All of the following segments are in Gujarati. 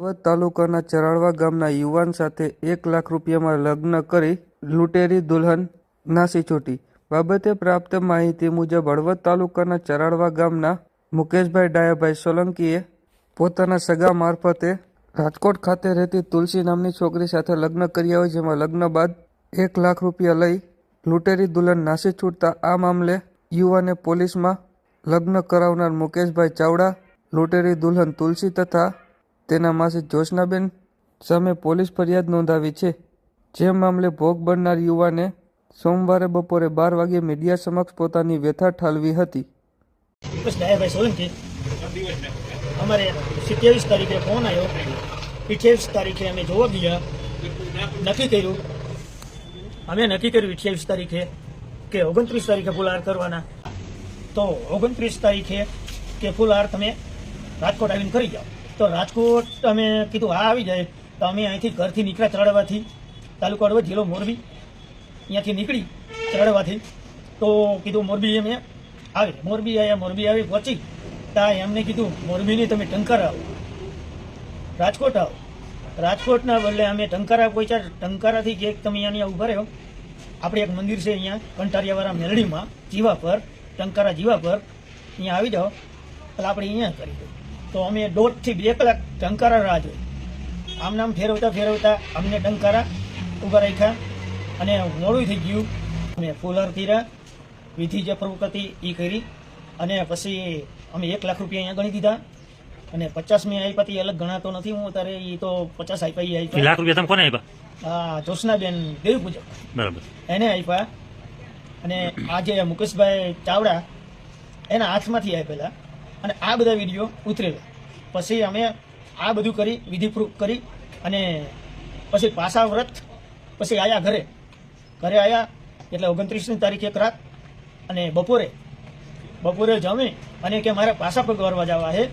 હળવદ તાલુકાના ચરાળવા ગામના યુવાન સાથે એક લાખ રૂપિયામાં લગ્ન કરી લૂંટેરી દુલ્હન નાસી છૂટી. બાબતે પ્રાપ્ત માહિતી મુજબ હળવદ તાલુકાના ચરાળવા ગામના મુકેશભાઈ ડાયાભાઈ સોલંકીએ પોતાના સગા મારફતે રાજકોટ ખાતે રહેતી તુલસી નામની છોકરી સાથે લગ્ન કર્યા હોય, જેમાં લગ્ન બાદ એક લાખ રૂપિયા લઈ લૂંટેરી દુલ્હન નાસી છૂટતા આ મામલે યુવાને પોલીસમાં લગ્ન કરાવનાર મુકેશભાઈ ચાવડા, લૂંટેરી દુલ્હન તુલસી તથા તેના માસી જોશનાબેન સામે પોલીસ ફરિયાદ નોંધાવી છે. જે મામલે ભોગ બનનાર યુવાને સોમવારે બપોરે બાર વાગ્યે મીડિયા સમક્ષ પોતાની વ્યથા ઠાલવી હતી. ડાયાભાઈ સોલંકી અમારે સિત્યાવીસ તારીખે ફોન આવ્યો અઠ્યાવીસ તારીખે અમે જોવા ગયા. નક્કી કર્યું. અમે નક્કી કર્યું અઠ્યાવીસ તારીખે કે ઓગણત્રીસ તારીખે ફૂલહાર કરવાના. તો ઓગણત્રીસ તારીખે કે ફૂલહાર તમે રાજકોટ આવીને કરી જાઓ. તો રાજકોટ અમે કીધું, હા, આવી જાય. તો અમે અહીંથી ઘરથી નીકળ્યા ચરડવાથી તાલુકો અડવા જિલ્લો મોરબી. અહીંયાથી નીકળી ચરડવાથી તો કીધું, મોરબી અમે આવી મોરબી આવ્યા મોરબી આવી પહોંચી. ત્યાં એમને કીધું, મોરબીની તમે ટંકાર આવો. રાજકોટ આવો. રાજકોટના બદલે અમે ટંકારા પહોંચ્યા. ટંકારાથી જે તમે અહીંયા ઊભા રહ્યો. આપણે એક મંદિર છે અહીંયા, કંટારિયાવાળા મેલડીમાં, જીવા પર, ટંકારા જીવા પર. અહીંયા આવી જાઓ. એટલે આપણે અહીંયા કરી દો તો અમે દોઢથી બે કલાક ટંકારા રાહ જોઈ. આમ નામ ફેરવતા ફેરવતા અમને ટંકારા ઊભા રાખ્યા અને મોડું થઈ ગયું. અમે ફૂલર કર્યા વિધિ જે પ્રવૃત્તિ હતી એ કરી અને પછી અમે એક લાખ રૂપિયા અહીંયા ગણી દીધા. અને પચાસ મેં આપ્યા તે અલગ ગણાતો નથી હું અત્યારે એ તો પચાસ આપ્યા એ લાખ રૂપિયા તમે કોને આપ્યા? હા જોશનાબેન દેવી પૂજક. બરાબર. એને આપ્યા. અને આજે મુકેશભાઈ ચાવડા એના હાથમાંથી આપેલા. અને આ બધા વીડિયો ઉતરેલા. પછી અમે આ બધું કરી, વિધિપ્રૂફ કરી અને પછી પાછા વ્રત પછી આવ્યા ઘરે. ઘરે આવ્યા એટલે ઓગણત્રીસની તારીખે એક રાત અને બપોરે. બપોરે જમી અને કે મારે પાછા પગ વારવા જવા છે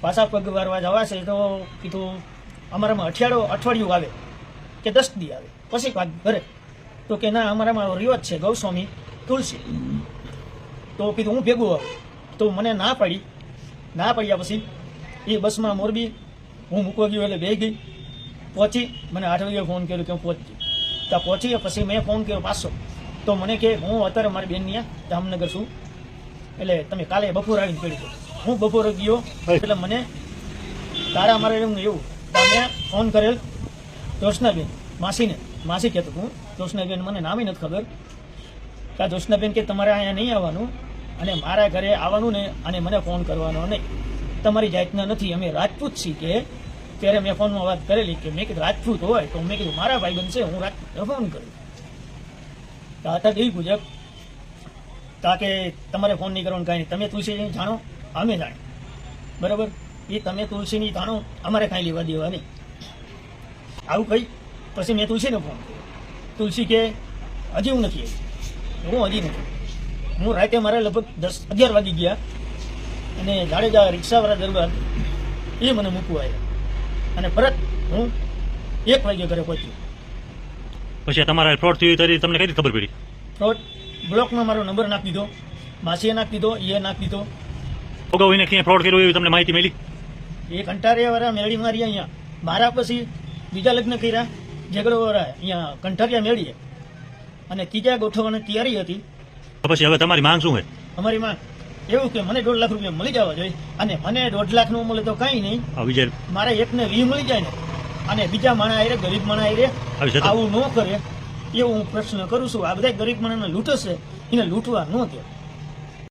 પાછા પગ વારવા જવા છે તો કીધું, અમારામાં અઠવાડિયો અઠવાડિયું આવે, કે દસ દી આવે. પછી પાછ ઘરે. તો કે ના, અમારામાં રિવાજ છે, ગૌસ્વામી, તુલસી. તો કીધું, હું ભેગું આવું. તો મને ના પાડી. ના પડ્યા પછી એ બસમાં મોરબી હું મૂકવા ગયો એટલે બે ગઈ. પહોંચી મને આઠ વાગે ફોન કર્યો કે હું પહોંચી. ત્યાં પહોંચી પછી મેં ફોન કર્યો પાછો. તો મને કે હું અત્યારે મારી બેનની જામનગર છું. એટલે તમે કાલે બપોર આવીને પડી દો હું બપોર ગયો એટલે મને તારા મારે એવું એવું. મેં ફોન કરેલ જોશનાબેન માસીને. માસી કહેતો હું જોશનાબેન મને નામે નથી ખબર. કે આ જોશનાબેન કે તમારે અહીંયા નહીં આવવાનું. અને મારા ઘરે આવવાનું ને અને મને ફોન કરવાનો નહીં. તમારી જાતના નથી. અમે રાજપૂત છીએ કે ત્યારે મેં ફોનમાં વાત કરેલી કે મેં કીધું, રાજપૂત હોય તો મેં કીધું, મારા ભાઈ બનશે, હું રાજપૂતને ફોન કરું. તો હતા દેવી પૂજક તા તમારે ફોન નહીં કરવાનું, કાંઈ નહીં. તમે તુલસી જાણો, અમે જાણે બરાબર? એ તમે તુલસીની જાણો, અમારે કાંઈ લેવા દેવા નહીં. આવું કહી, પછી મેં તુલસીને ફોન કર્યો. તુલસી કે, હજી હું નથી હું હજી નથી હું રાતે મારે લગભગ દસ અગિયાર વાગી ગયા અને જાડેજા રિક્ષાવાળા દરબાર એ મને મૂકવા આવ્યા. અને પરત હું એક વાગ્યે ઘરે પહોંચ્યો. પછી તમારે ફ્રોડ થયું તરી તમને કઈ ખબર પડી? ફ્રોડ બ્લોકમાં મારો નંબર નાખી દીધો માસીએ નાખી દીધો એ નાખી દીધો. અગાઉ એને ક્યાંય ફ્રોડ કર્યો એવી તમને માહિતી મળી? એ કંટારિયાવાળા મેળી મારી અહીંયા. મારા પછી બીજા લગ્ન કર્યા ઝઘડોવાળા અહીંયા કંઠારિયા મેળીએ. અને ત્રીજા ગોઠવવાની તૈયારી હતી. પછી હવે તમારી માંગ શું છે? અમારી માંગ એવું કે મને દોઢ લાખ રૂપિયા મળી જવા જોઈએ અને મને દોઢ લાખનું મળે તો કઈ નહીં. વિજય મારે એકને વી મળી જાય ને. અને બીજા માણા આયરે ગરીબ માણા આયરે આવી ન કરે. એવું હું પ્રશ્ન કરું છું. આ બધા ગરીબ માણાને લૂંટશે. એને લૂંટવા ન દે.